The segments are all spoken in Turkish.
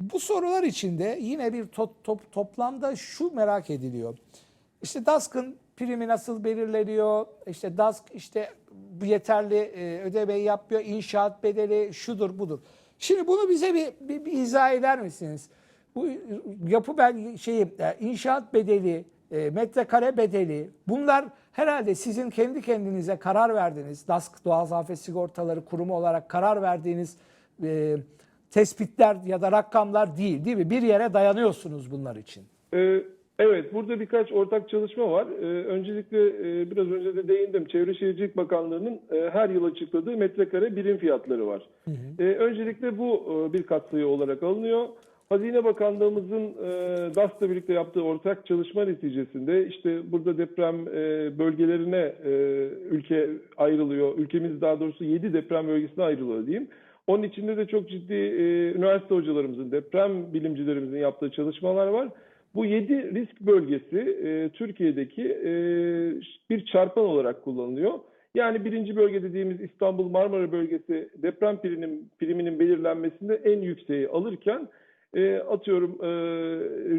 Bu sorular içinde yine bir to- top- toplamda şu merak ediliyor. İşte DASK'ın primi nasıl belirleniyor? İşte DASK işte yeterli e, ödemeyi yapmıyor. İnşaat bedeli şudur budur. Şimdi bunu bize bir, bir, bir izah eder misiniz? Bu yapı ben şeyi e, inşaat bedeli, e, metrekare bedeli bunlar herhalde sizin kendi kendinize karar verdiğiniz DASK Doğal Afet Sigortaları Kurumu olarak karar verdiğiniz e, tespitler ya da rakamlar değil değil mi? Bir yere dayanıyorsunuz bunlar için. Ee, Evet, burada birkaç ortak çalışma var. Ee, Öncelikle e, biraz önce de değindim. Çevre Şehircilik Bakanlığı'nın e, her yıl açıkladığı metrekare birim fiyatları var. Ee, Öncelikle bu e, bir katsayı olarak alınıyor. Hazine Bakanlığımızın e, DAS'la birlikte yaptığı ortak çalışma neticesinde işte burada deprem e, bölgelerine e, ülke ayrılıyor. Ülkemiz daha doğrusu 7 deprem bölgesine ayrılıyor diyeyim. Onun içinde de çok ciddi e, üniversite hocalarımızın, deprem bilimcilerimizin yaptığı çalışmalar var. Bu 7 risk bölgesi e, Türkiye'deki e, bir çarpan olarak kullanılıyor. Yani birinci bölge dediğimiz İstanbul Marmara bölgesi deprem priminin, priminin belirlenmesinde en yükseği alırken e, atıyorum e,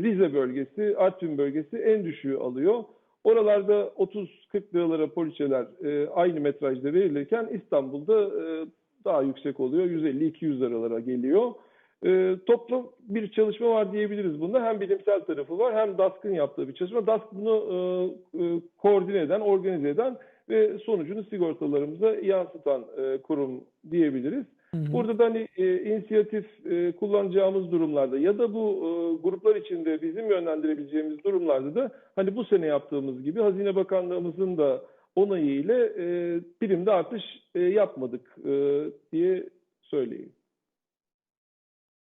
Rize bölgesi, Artvin bölgesi en düşüğü alıyor. Oralarda 30-40 liralara poliçeler e, aynı metrajda verilirken İstanbul'da e, daha yüksek oluyor. 150-200 liralara geliyor. E, toplam bir çalışma var diyebiliriz bunda. Hem bilimsel tarafı var hem DASK'ın yaptığı bir çalışma. DASK bunu e, e, koordine eden, organize eden ve sonucunu sigortalarımıza yansıtan e, kurum diyebiliriz. Burada da hani e, inisiyatif e, kullanacağımız durumlarda ya da bu e, gruplar içinde bizim yönlendirebileceğimiz durumlarda da hani bu sene yaptığımız gibi Hazine Bakanlığımızın da onayı ile e, birimde artış e, yapmadık e, diye söyleyeyim.